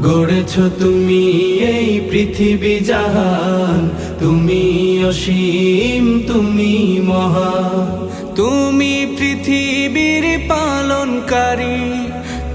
গড়েছ তুমি এই পৃথিবী জাহান। তুমি অসীম তুমি মহা তুমি পৃথিবীর পালনকারী।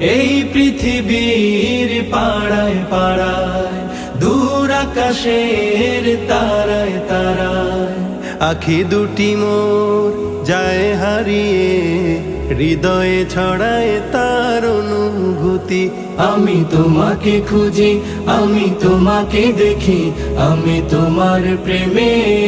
এই পৃথিবীর পাড়ায় পাড়ায়, দূর আকাশের তারায় তারায়, আখি দুটি মোর যায় হারিয়ে, হৃদয়ে ছড়ায় তার অনুভূতি। আমি তোমাকে খুঁজি, আমি তোমাকে দেখি, আমি তোমার প্রেমের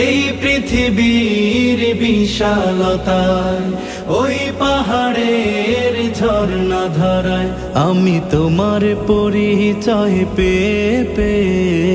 এই পৃথিবীর বিশালতায় ওই পাহাড়ের ঝর্ণা ধারায় আমি তোমার পরিচয় পেয়ে পেয়ে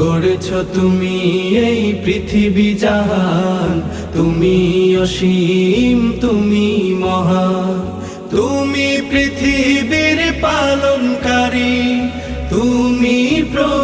গড়েছ তুমি এই পৃথিবী জাহান। তুমি অসীম তুমি মহা তুমি পৃথিবীর পালনকারী। তুমি প্রভু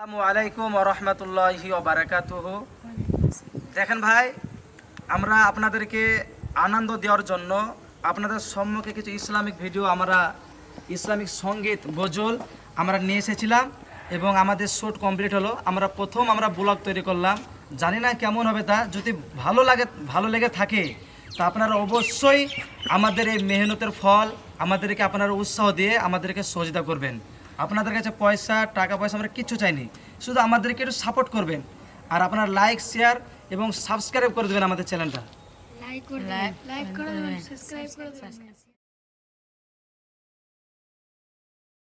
আসসালামু আলাইকুম রহমতুল্লাহি দেখেন ভাই, আমরা আপনাদেরকে আনন্দ দেওয়ার জন্য আপনাদের সম্মুখে কিছু ইসলামিক ভিডিও, আমরা ইসলামিক সংগীত, গজল আমরা নিয়ে এসেছিলাম এবং আমাদের শ্যুট কমপ্লিট হলো। আমরা প্রথম আমরা ব্লগ তৈরি করলাম। জানি না কেমন হবে তা, যদি ভালো লাগে, ভালো লেগে থাকে, তা আপনারা অবশ্যই আমাদের এই মেহনতের ফল, আমাদেরকে আপনারা উৎসাহ দিয়ে আমাদেরকে সহযোগিতা করবেন। আপনাদের কাছে পয়সা টাকা পয়সা আমরা কিচ্ছু চাইনি। শুধু আমাদেরকে একটু সাপোর্ট করবেন। আর আপনার লাইক শেয়ার এবং সাবস্ক্রাইব করে দেবেন আমাদের চ্যানেলটা লাইক করে লাইক করে সাবস্ক্রাইব করে